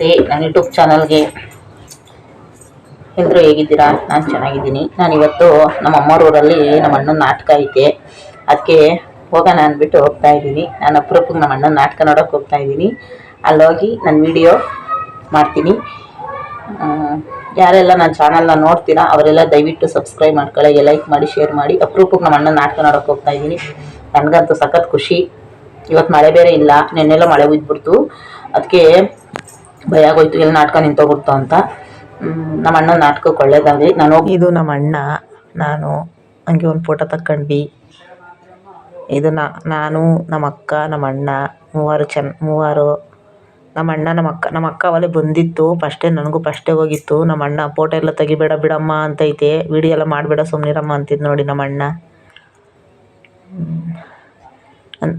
ನಮಸ್ತೆ, ನನ್ನ ಯೂಟ್ಯೂಬ್ ಚಾನಲ್ಗೆ ಎಲ್ಲರೂ ಹೇಗಿದ್ದೀರಾ? ನಾನು ಚೆನ್ನಾಗಿದ್ದೀನಿ. ನಾನು ಇವತ್ತು ನಮ್ಮ ಅಮ್ಮರೂರಲ್ಲಿ ನಮ್ಮ ಅಣ್ಣನ ನಾಟಕ ಐತೆ. ಅದಕ್ಕೆ ಹೋಗೋಣ ಅಂದ್ಬಿಟ್ಟು ಹೋಗ್ತಾ ಇದ್ದೀನಿ. ನಾನು ಅಪರೂಪಕ್ಕೆ ನಮ್ಮ ಅಣ್ಣನ ನಾಟಕ ನೋಡೋಕೆ ಹೋಗ್ತಾ ಇದ್ದೀನಿ. ಅಲ್ಲೋಗಿ ನಾನು ವಿಡಿಯೋ ಮಾಡ್ತೀನಿ. ಯಾರೆಲ್ಲ ನನ್ನ ಚಾನಲ್ನ ನೋಡ್ತೀರಾ, ಅವರೆಲ್ಲ ದಯವಿಟ್ಟು ಸಬ್ಸ್ಕ್ರೈಬ್ ಮಾಡ್ಕೊಳ್ಳಿ ಲೈಕ್ ಮಾಡಿ ಶೇರ್ ಮಾಡಿ. ಅಪರೂಪಕ್ಕೆ ನಮ್ಮ ಅಣ್ಣನ ನಾಟಕ ನೋಡೋಕೆ ಹೋಗ್ತಾ ಇದ್ದೀನಿ. ನನಗಂತೂ ಸಖತ್ ಖುಷಿ. ಇವತ್ತು ಮಳೆ ಬೇರೆ ಇಲ್ಲ. ನೆನ್ನೆಲ್ಲ ಮಳೆ ಬಿದ್ದುಬಿಡ್ತು ಅದಕ್ಕೆ ಭಯ ಆಗೋಯ್ತು ಎಲ್ಲಿ ನಾಟಕ ನಿಂತೋಗ್ಬಿಡ್ತು ಅಂತ. ನಮ್ಮ ಅಣ್ಣ ನಾಟಕಕ್ಕೆ ಒಳ್ಳೇದಾಗಲಿ. ನಾನು ಇದು ನಮ್ಮ ಅಣ್ಣ, ನಾನು ಹಂಗೆ ಒಂದು ಫೋಟೋ ತಕ್ಕಂಡ್ವಿ. ಇದು ನಾನು, ನಮ್ಮ ಅಕ್ಕ, ನಮ್ಮ ಅಣ್ಣ, ಮೂವರು ಚೆನ್ನ ಮೂವರು. ನಮ್ಮ ಅಣ್ಣ, ನಮ್ಮ ಅಕ್ಕ ನಮ್ಮ ಅಕ್ಕ ಅವಲೇ ಬಂದಿತ್ತು, ಫಸ್ಟೇ ನನಗೂ ಫಸ್ಟೇ ಹೋಗಿತ್ತು. ನಮ್ಮ ಅಣ್ಣ ಫೋಟೋ ಎಲ್ಲ ತೆಗಿಬೇಡ ಬಿಡಮ್ಮ ಅಂತೈತೆ. ವಿಡಿಯೋ ಎಲ್ಲ ಮಾಡಬೇಡ ಸುಮ್ಮನಿರಮ್ಮ ಅಂತಿದ್ದು ನೋಡಿ ನಮ್ಮ ಅಣ್ಣ.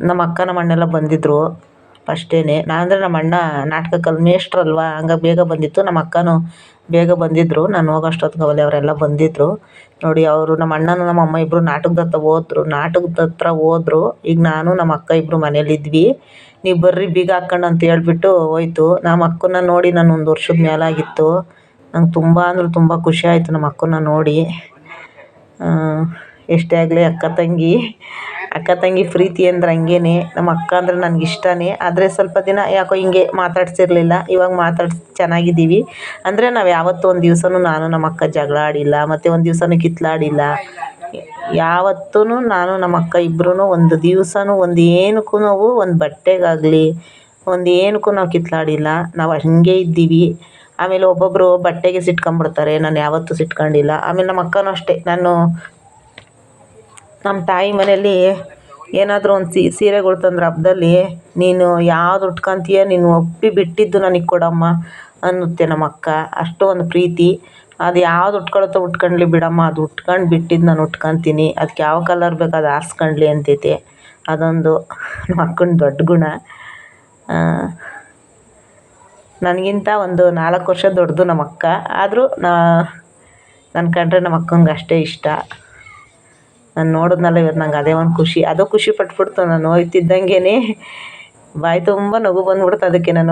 ನಮ್ಮ ಅಕ್ಕ, ನಮ್ಮ ಅಣ್ಣೆಲ್ಲ ಬಂದಿದ್ದರು ಫಸ್ಟೇನೆ ನಾನಂದರೆ ನಮ್ಮ ಅಣ್ಣ ನಾಟಕಕ್ಕಲ್ಲಿ ಮೇಷ್ಟ್ರಲ್ವಾ ಹಂಗಾಗಿ ಬೇಗ ಬಂದಿತ್ತು. ನಮ್ಮ ಅಕ್ಕನೂ ಬೇಗ ಬಂದಿದ್ದರು ನಾನು ಹೋಗೋಷ್ಟೊತ್ತಿಗೆ ಅವಲೇ ಅವರೆಲ್ಲ ಬಂದಿದ್ದರು ನೋಡಿ, ಅವರು ನಮ್ಮ ಅಣ್ಣನ ನಮ್ಮ ಅಮ್ಮ ಇಬ್ಬರು ನಾಟಕದ ಹತ್ರ ಹೋದ್ರು. ನಾಟಕದ ಹತ್ರ ಹೋದ್ರು. ಈಗ ನಾನು, ನಮ್ಮ ಅಕ್ಕ ಇಬ್ಬರು ಮನೇಲಿದ್ವಿ ನೀವು ಬರ್ರಿ, ಬೀಗ ಹಾಕ್ಕೊಂಡು ಅಂತ ಹೇಳ್ಬಿಟ್ಟು ಹೋಯ್ತು. ನಮ್ಮ ಅಕ್ಕನ ನೋಡಿ ನಾನು ಒಂದು ವರ್ಷದ ಮೇಲಾಗಿತ್ತು ನಂಗೆ ತುಂಬ ಅಂದ್ರೆ ತುಂಬ ಖುಷಿ ಆಯಿತು ನಮ್ಮ ಅಕ್ಕನ ನೋಡಿ. ಎಷ್ಟೇ ಆಗಲಿ ಅಕ್ಕ ತಂಗಿ. ಅಕ್ಕ ತಂಗಿ ಪ್ರೀತಿ ಅಂದ್ರೆ ಹಂಗೇನೆ, ನಮ್ಮ ಅಕ್ಕ ಅಂದ್ರೆ ನನಗೆ ಇಷ್ಟನೇ. ಆದರೆ ಸ್ವಲ್ಪ ದಿನ ಯಾಕೋ ಹಿಂಗೆ ಮಾತಾಡ್ಸಿರ್ಲಿಲ್ಲ. ಇವಾಗ ಮಾತಾಡ್ಸಿ ಚೆನ್ನಾಗಿದ್ದೀವಿ. ಅಂದರೆ ನಾವು ಯಾವತ್ತೂ ಒಂದು ದಿವಸನೂ ನಾನು ನಮ್ಮ ಅಕ್ಕ ಜಗಳ ಆಡಿಲ್ಲ, ಮತ್ತು ಒಂದು ದಿವ್ಸನೂ ಕಿತ್ಲಾಡಿಲ್ಲ. ಯಾವತ್ತೂ ನಾನು ನಮ್ಮ ಅಕ್ಕ ಇಬ್ಬರೂ ಒಂದು ದಿವ್ಸನೂ ಒಂದು ಏನಕ್ಕೂ ನಾವು ಒಂದು ಬಟ್ಟೆಗಾಗಲಿ, ಒಂದು ಏನಕ್ಕೂ ನಾವು ಕಿತ್ಲಾಡಿಲ್ಲ. ನಾವು ಹಂಗೆ ಇದ್ದೀವಿ. ಆಮೇಲೆ ಒಬ್ಬೊಬ್ಬರು ಬಟ್ಟೆಗೆ ಸಿಟ್ಕೊಂಬಿಡ್ತಾರೆ ನಾನು ಯಾವತ್ತೂ ಸಿಟ್ಕೊಂಡಿಲ್ಲ. ಆಮೇಲೆ ನಮ್ಮ ಅಕ್ಕನೂ ಅಷ್ಟೇ. ನಾನು ನಮ್ಮ ತಾಯಿ ಮನೆಯಲ್ಲಿ ಏನಾದರೂ ಒಂದು ಸೀರೆಗಳು ತಂದ್ರೆ ಹಬ್ಬದಲ್ಲಿ ನೀನು ಯಾವ್ದು ಉಟ್ಕೊಂತೀಯ ನೀನು ಒಪ್ಪಿ ಬಿಟ್ಟಿದ್ದು ನನಗೆ ಕೊಡಮ್ಮ ಅನ್ನುತ್ತೆ ನಮ್ಮ ಅಕ್ಕ. ಅಷ್ಟು ಒಂದು ಪ್ರೀತಿ. ಅದು ಯಾವ್ದು ಉಟ್ಕೊಳುತ್ತೋ ಉಟ್ಕೊಂಡ್ಲಿ ಬಿಡಮ್ಮ, ಅದು ಉಟ್ಕೊಂಡು ಬಿಟ್ಟಿದ್ದು ನಾನು ಉಟ್ಕೊತೀನಿ. ಅದಕ್ಕೆ ಯಾವ ಕಲರ್ ಬೇಕು ಅದು ಆರಿಸ್ಕೊಂಡ್ಲಿ ಅಂತೈತೆ. ಅದೊಂದು ನಮ್ಮ ಅಕ್ಕನ ದೊಡ್ಡ ಗುಣ. ನನಗಿಂತ ಒಂದು ನಾಲ್ಕು ವರ್ಷ ದೊಡ್ಡದು ನಮ್ಮ ಅಕ್ಕ. ಆದರೂ ನಾ ನನ್ನ ಕಂಡ್ರೆ ನಮ್ಮ ಅಕ್ಕಂಗೆ ಅಷ್ಟೇ ಇಷ್ಟ. ನಾನು ನೋಡಿದ್ನಲ್ಲ ಇವತ್ತು ನಂಗೆ ಅದೇ ಒಂದು ಖುಷಿ. ಅದು ಖುಷಿ ಪಟ್ಬಿಡ್ತು ನಾನು ಹೋಯ್ತಿದ್ದಂಗೆ ಬಾಯಿ ತುಂಬ ನಗು ಬಂದ್ಬಿಡ್ತು ಅದಕ್ಕೆ ನಾನು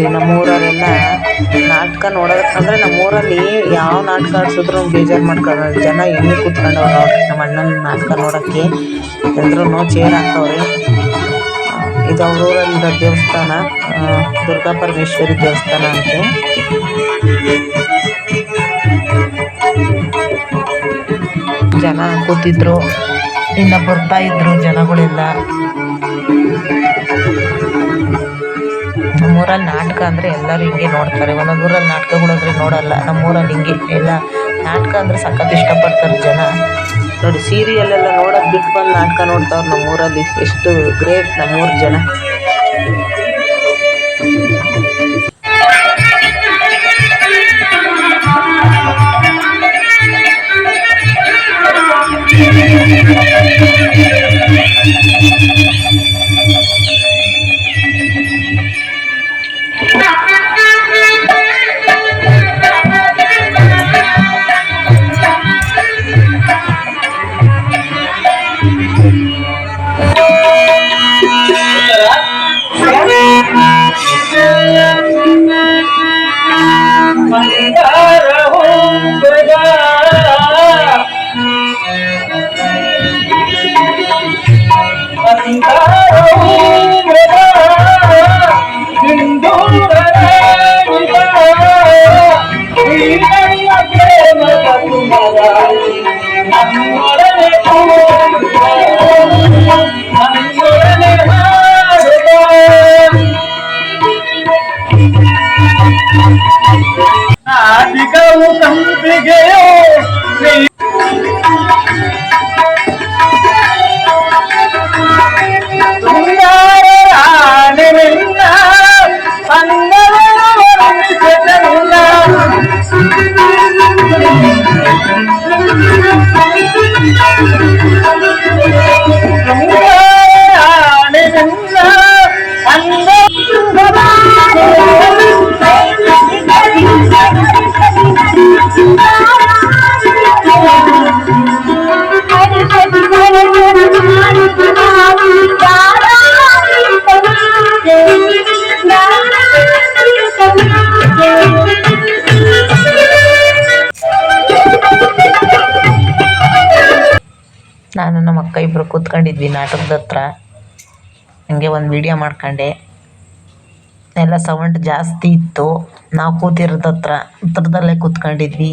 ನೋಡಿ ನಮ್ಮೂರವರೆಲ್ಲ ನಾಟಕ ನೋಡೋದಕ್ಕ ಅಂದ್ರೆ ನಮ್ಮ ನಮ್ಮೂರಲ್ಲಿ ಯಾವ ನಾಟಕ ಆಡ್ಸಿದ್ರು ಬೇಜಾರು ಮಾಡ್ಕೊಳ್ಳೋ ಜನ ಹೆಂಗೆ ನೋಡ್ರಿ ನಮ್ಮ ಅಣ್ಣನ ನಾಟಕ ನೋಡೋಕ್ಕೆ ಎಲ್ಲರೂ ಚೇರ್ ಹಾಕವ್ರೆ. ಇದು ಅವ್ರ ಊರಲ್ಲಿ ದೇವಸ್ಥಾನ ದುರ್ಗಾ ಪರಮೇಶ್ವರಿ ದೇವಸ್ಥಾನ ಅಂತ. ಜನ ಕೂತಿದ್ರು, ಇನ್ನ ಬರ್ತಾ ಇದ್ರು ಜನಗಳೆಲ್ಲ. ನಮ್ಮೂರಲ್ಲಿ ನಾಟಕ ಅಂದರೆ ಎಲ್ಲರೂ ಹಿಂಗೆ ನೋಡ್ತಾರೆ. ಒಂದೊಂದು ಊರಲ್ಲಿ ನಾಟಕಗಳಂದ್ರೆ ನೋಡಲ್ಲ ನಮ್ಮೂರಲ್ಲಿ ಹಿಂಗೆ. ಎಲ್ಲ ನಾಟಕ ಅಂದರೆ ಸಖತ್ ಇಷ್ಟಪಡ್ತಾರೆ ಜನ. ನೋಡಿ ಸೀರಿಯಲ್ಲೆಲ್ಲ ನೋಡೋದು ಬಿಟ್ಟು ಬಂದು ನಾಟಕ ನೋಡ್ತಾವ್ರು ನಮ್ಮೂರಲ್ಲಿ. ಎಷ್ಟು ಗ್ರೇಟ್ ನಮ್ಮೂರ ಜನ. 勇 敢 ಕೂತ್ಕೊಂಡಿದ್ವಿ ನಾಟಕದ ಹತ್ರ. ಹಂಗೆ ಒಂದು ವಿಡಿಯೋ ಮಾಡ್ಕೊಂಡೆ. ಎಲ್ಲ ಸೌಂಡ್ ಜಾಸ್ತಿ ಇತ್ತು. ನಾವು ಕೂತಿರೋದ ಹತ್ರ, ಹತ್ರದಲ್ಲೇ ಕೂತ್ಕೊಂಡಿದ್ವಿ.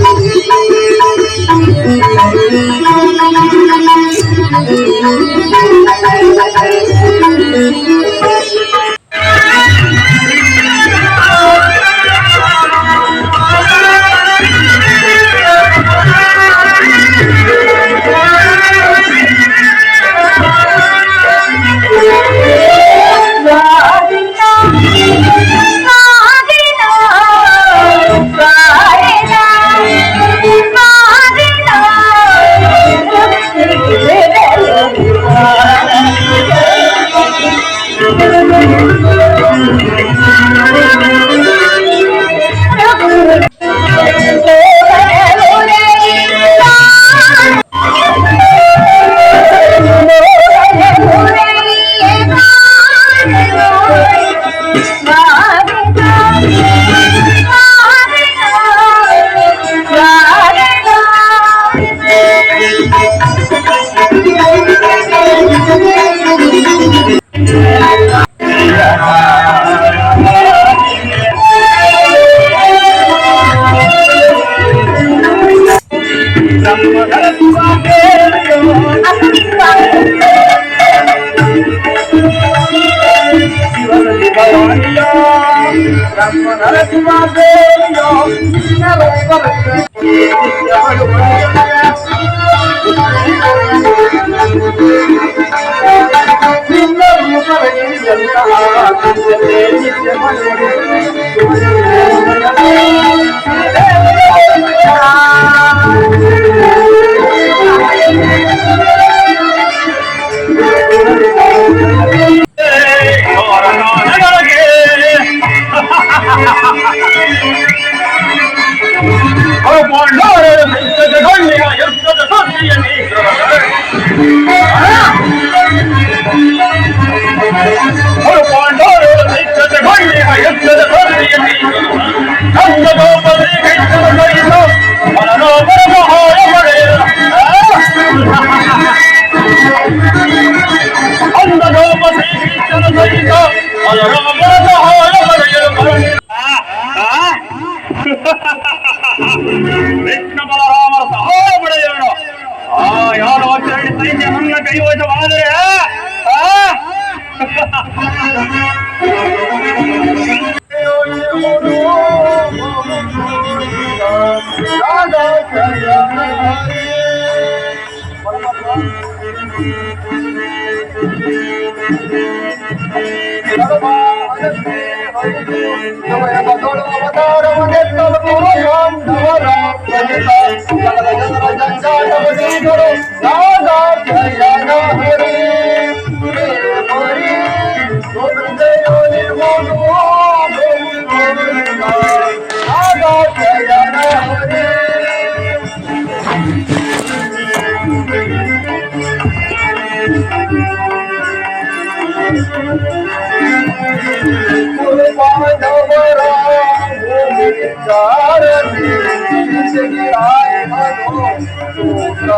아, 여러분.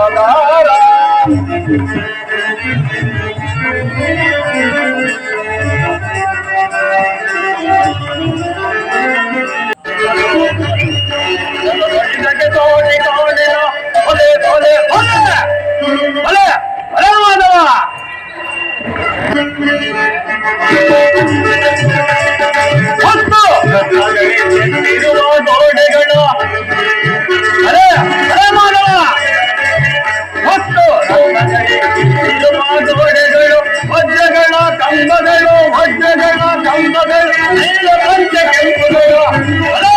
Thank you. கை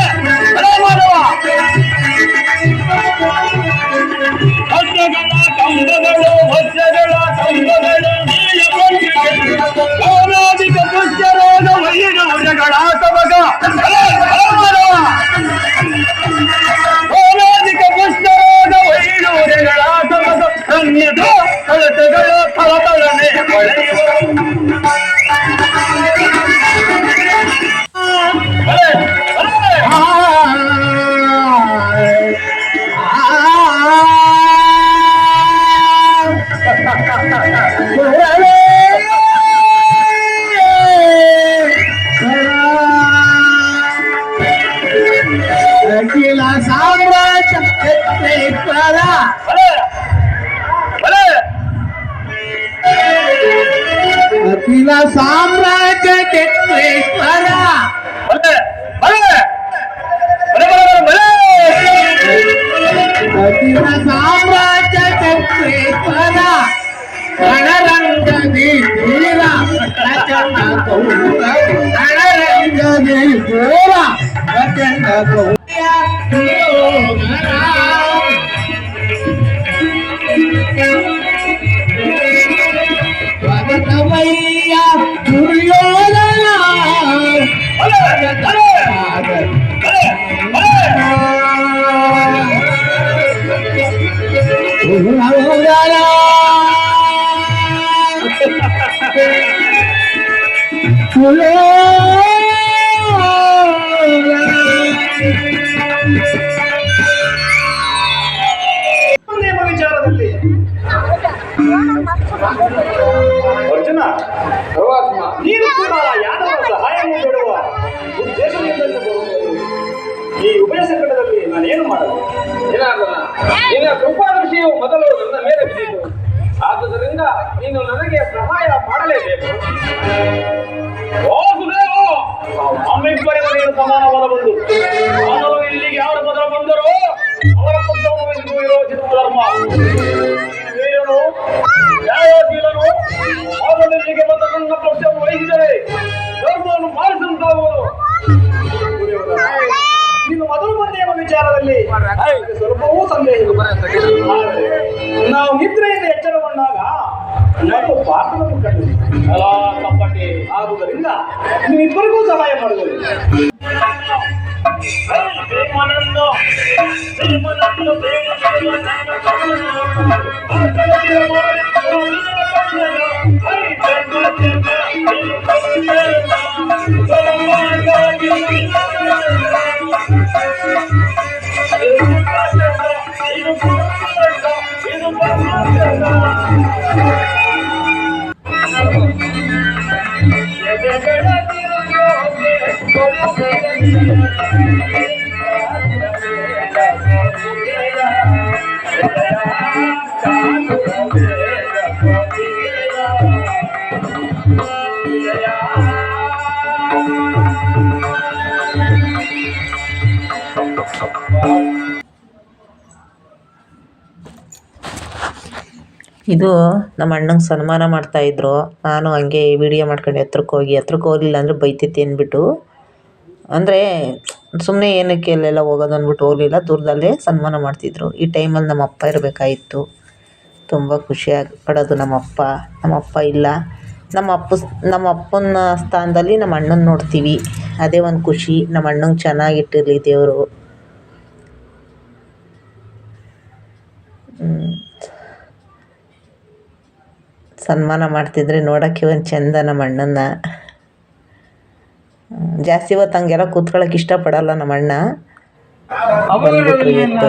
ವಿಚಾರದಲ್ಲಿ ಅರ್ಜುನ, ಪರಮಾತ್ಮ, ನೀನು ಕೂಡ ಯಾದವ ಸಹಾಯವನ್ನು ಬೇಡುವ ಉದ್ದೇಶದಿಂದ ಈ ಉಭಯ ಸಂಕಟದಲ್ಲಿ ನಾನೇನು ಮಾಡಲು ಏನಾಗಲ್ಲ? ನಿನ್ನ ಕೃಪಾದೃಷ್ಟಿಯು ಮೊದಲು ನನ್ನ ಮೇಲೆ ಬಿದ್ದಿತು. ಆದುದರಿಂದ ನೀನು ನನಗೆ ಸಹಾಯ ಮಾಡಲೇಬೇಕು. ನಮ್ಮಿಬ್ಬರಿಗೂ ನೀನು ಸಮಾನವಾದ ಬಂದು ನಾನು ಇಲ್ಲಿಗೆ ಯಾರು ಮೊದಲು ಬಂದರೋ ಅವರ ಪಕ್ಷವನ್ನು ಎಂದು ವಿರೋಚಿತ ಧರ್ಮ. ವೀರನು ನ್ಯಾಯಶೀಲನು ಮೊದಲಿಗೆ ಬಂದ ನನ್ನ ಪಕ್ಷವನ್ನು ವಹಿಸಿದರೆ ಧರ್ಮವನ್ನು ಪಾಲಿಸುವಂತಾಗುವುದು ನೀನು ಮೊದಲು ಬಂದ ಎಂಬ ವಿಚಾರದಲ್ಲಿ ಸ್ವಲ್ಪವೂ ಸಂದೇಹ ನಾವು ನಿದ್ರೆಯಿಂದ ಎಚ್ಚರಗೊಂಡಾಗ ನಾವು ಪಾತ್ರವನ್ನು ಕಂಡು ಅಲಾ ಕಪ್ಪಟಿ ಆದುದರಿಂದ ನೀವಿಬ್ಬರಿಗೂ ಸಹಾಯ ಮಾಡುವುದು Thank you. ಇದು ನಮ್ಮ ಅಣ್ಣಂಗೆ ಸನ್ಮಾನ ಮಾಡ್ತಾಯಿದ್ರು ನಾನು ಹಂಗೆ ವಿಡಿಯೋ ಮಾಡ್ಕೊಂಡು ಎತ್ರಕ್ಕೆ ಹೋಗಿ ಎತ್ರಕ್ಕೆ ಹೋಗಲಿಲ್ಲ ಅಂದರೆ ಬೈತೈತಿ ಅಂದ್ಬಿಟ್ಟು. ಅಂದರೆ ಸುಮ್ಮನೆ ಏನಕ್ಕೆ ಅಲ್ಲೆಲ್ಲ ಹೋಗೋದು ಅಂದ್ಬಿಟ್ಟು ಹೋಗಲಿಲ್ಲ, ದೂರದಲ್ಲೇ ಸನ್ಮಾನ ಮಾಡ್ತಿದ್ರು. ಈ ಟೈಮಲ್ಲಿ ನಮ್ಮ ಅಪ್ಪ ಇರಬೇಕಾಗಿತ್ತು. ತುಂಬ ಖುಷಿಯಾಗಿ ಪಡೋದು ನಮ್ಮ ಅಪ್ಪ. ಇಲ್ಲ. ನಮ್ಮ ಅಪ್ಪ ನಮ್ಮ ಅಪ್ಪನ ಸ್ಥಾನದಲ್ಲಿ ನಮ್ಮ ಅಣ್ಣನ ನೋಡ್ತೀವಿ. ಅದೇ ಒಂದು ಖುಷಿ. ನಮ್ಮ ಅಣ್ಣಂಗೆ ಚೆನ್ನಾಗಿಟ್ಟಿರಲಿ ದೇವರು. ಸನ್ಮಾನ ಮಾಡ್ತಿದ್ರೆ ನೋಡೋಕ್ಕೆ ಒಂದು ಚೆಂದ ನಮ್ಮ ಅಣ್ಣನ ಜಾಸ್ತಿ ಹೊತ್ತು ಹಂಗೆಲ್ಲ ಕೂತ್ಕೊಳ್ಳೋಕೆ ಇಷ್ಟಪಡಲ್ಲ ನಮ್ಮ ಅಣ್ಣ. ಬಂದ್ಬಿಟ್ರು ಇವತ್ತು.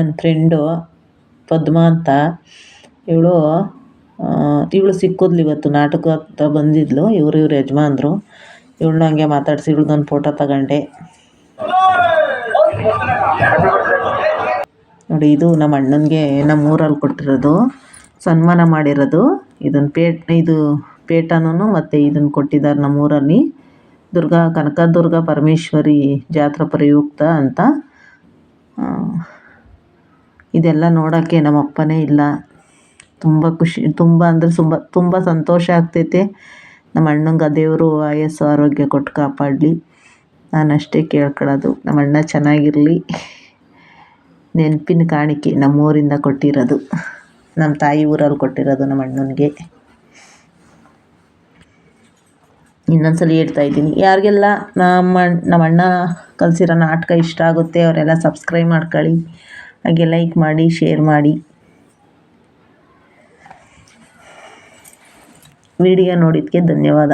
ನನ್ನ ಫ್ರೆಂಡು ಪದ್ಮ ಅಂತ, ಇವಳು ಇವಳು ಸಿಕ್ಕಿದ್ಲು ಇವತ್ತು, ನಾಟಕ ಅಂತ ಬಂದಿದ್ಲು, ಇವರು ಇವ್ರ ಯಜಮಾನ್ರು. ಇವಳನ್ನ ಹಂಗೆ ಮಾತಾಡಿಸಿ ಇವಳ್ದೊಂದು ಫೋಟೋ ತಗೊಂಡೆ. ನೋಡಿ, ಇದು ನಮ್ಮ ಅಣ್ಣನಿಗೆ, ನಮ್ಮ ಊರಲ್ಲಿ ಕೊಟ್ಟಿರೋದು, ಸನ್ಮಾನ ಮಾಡಿರೋದು. ಇದನ್ನ ಪೇಟ್, ಇದು ಪೇಟನೂ ಮತ್ತು ಇದನ್ನು ಕೊಟ್ಟಿದ್ದಾರೆ ನಮ್ಮ ಊರಲ್ಲಿ ದುರ್ಗಾ ಕನಕದುರ್ಗ ಪರಮೇಶ್ವರಿ ಜಾತ್ರಾ ಪ್ರಯುಕ್ತ ಅಂತ. ಇದೆಲ್ಲ ನೋಡೋಕ್ಕೆ ನಮ್ಮ ಅಪ್ಪನೇ ಇಲ್ಲ. ತುಂಬ ಖುಷಿ, ತುಂಬ ಅಂದರೆ ತುಂಬ ತುಂಬ ಸಂತೋಷ ಆಗ್ತೈತೆ. ನಮ್ಮ ಅಣ್ಣಂಗೆ ದೇವರು ಆಯಸ್ಸು ಆರೋಗ್ಯ ಕೊಟ್ಟು ಕಾಪಾಡಲಿ. ನಾನು ಅಷ್ಟೇ ಕೇಳ್ಕೊಳ್ಳೋದು. ನಮ್ಮ ಅಣ್ಣ ಚೆನ್ನಾಗಿರಲಿ. ನೆನಪಿನ ಕಾಣಿಕೆ ನಮ್ಮೂರಿಂದ ಕೊಟ್ಟಿರೋದು. ನಮ್ಮ ತಾಯಿ ಊರಲ್ಲಿ ಕೊಟ್ಟಿರೋದು ನಮ್ಮ ಅಣ್ಣನಿಗೆ. ಇನ್ನೊಂದ್ಸಲ ಹೇಳ್ತಾ ಇದ್ದೀನಿ. ಯಾರಿಗೆಲ್ಲ ನಮ್ಮ ನಮ್ಮ ಅಣ್ಣ ಕಲಿಸಿರೋ ನಾಟಕ ಇಷ್ಟ ಆಗುತ್ತೆ, ಅವರೆಲ್ಲ ಸಬ್ಸ್ಕ್ರೈಬ್ ಮಾಡ್ಕೊಳ್ಳಿ. ಹಾಗೆ ಲೈಕ್ ಮಾಡಿ ಶೇರ್ ಮಾಡಿ. ವಿಡಿಯೋ ನೋಡಿದ್ದಕ್ಕೆ ಧನ್ಯವಾದ.